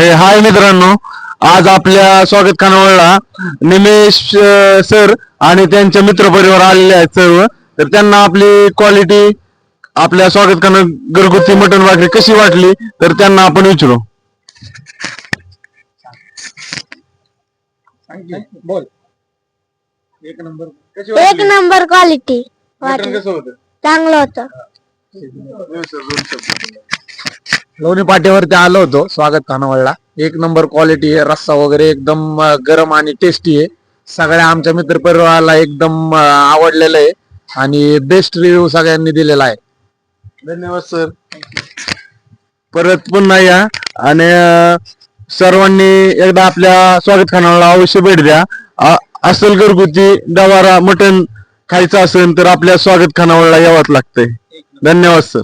हे हाय मित्रांनो. आज आपल्या स्वागत खानावळला निमेश सर आणि त्यांचे मित्र परिवार आलेले आहेत सर्व. तर त्यांना आपली क्वालिटी आपल्या स्वागत खाना घरगुती मटण भाकरी कशी वाटली तर त्यांना आपण विचारू. बोल. एक नंबर. कशी एक नंबर क्वालिटी मटण कसं होतं? चांगलं होतं. लोणी पाट्यावरती आलो होतो. स्वागत खानावळला. एक नंबर क्वालिटी आहे रस्सा वगैरे एकदम गरम आणि टेस्टी आहे. सगळ्या आमच्या मित्र परिवाराला एकदम आवडलेलं आहे आणि बेस्ट रिव्ह्यू सगळ्यांनी दिलेला आहे. धन्यवाद सर परत पुन्हा या आणि सर्वांनी एकदा आपल्या स्वागत खानाला अवश्य भेट द्या. असेल असल घरगुती गवारा मटण खायचं असेल तर आपल्या स्वागत खानावळला यावंच लागतंय. धन्यवाद सर